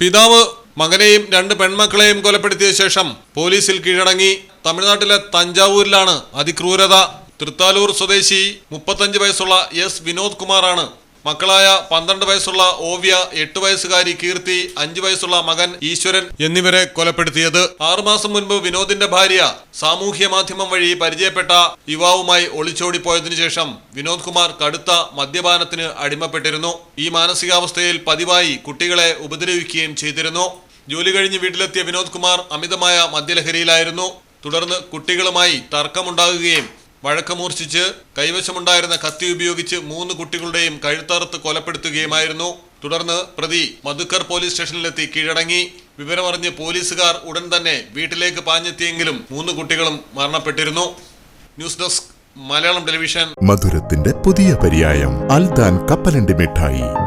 പിതാവ് മകനെയും രണ്ട് പെൺമക്കളെയും കൊലപ്പെടുത്തിയ ശേഷം പോലീസിൽ കീഴടങ്ങി. തമിഴ്നാട്ടിലെ തഞ്ചാവൂരിലാണ് അതിക്രൂരത. തൃത്താലൂർ സ്വദേശി മുപ്പത്തഞ്ച് വയസ്സുള്ള എസ് വിനോദ് കുമാറാണ് മക്കളായ പന്ത്രണ്ട് വയസ്സുള്ള ഓവ്യ എട്ട് വയസ്സുകാരി കീർത്തി അഞ്ചു വയസ്സുള്ള മകൻ ഈശ്വരൻ എന്നിവരെ കൊലപ്പെടുത്തിയത്. ആറുമാസം മുൻപ് വിനോദിന്റെ ഭാര്യ സാമൂഹ്യ മാധ്യമം വഴി പരിചയപ്പെട്ട യുവാവുമായി ഒളിച്ചോടിപ്പോയതിനു ശേഷം വിനോദ് കുമാർ കടുത്ത മദ്യപാനത്തിന് അടിമപ്പെട്ടിരുന്നു. ഈ മാനസികാവസ്ഥയിൽ പതിവായി കുട്ടികളെ ഉപദ്രവിക്കുകയും ചെയ്തിരുന്നു. ജോലി കഴിഞ്ഞ് വീട്ടിലെത്തിയ വിനോദ് കുമാർ അമിതമായ മദ്യലഹരിയിലായിരുന്നു. തുടർന്ന് കുട്ടികളുമായി തർക്കമുണ്ടാകുകയും വഴക്ക് മൂർച്ഛിച്ച് കൈവശമുണ്ടായിരുന്ന കത്തി ഉപയോഗിച്ച് മൂന്ന് കുട്ടികളുടെയും കഴുത്തറുത്ത് കൊലപ്പെടുത്തുകയുമായിരുന്നു. തുടർന്ന് പ്രതി മധുക്കർ പോലീസ് സ്റ്റേഷനിലെത്തി കീഴടങ്ങി. വിവരമറിഞ്ഞ് പോലീസുകാർ ഉടൻ തന്നെ വീട്ടിലേക്ക് പാഞ്ഞെത്തിയെങ്കിലും മൂന്ന് കുട്ടികളും മരണപ്പെട്ടിരുന്നു. News desk Malayalam television. മധുരത്തിന്റെ പുതിയ പര്യായം അൽദാൻ കപ്പലണ്ടി മിഠായി.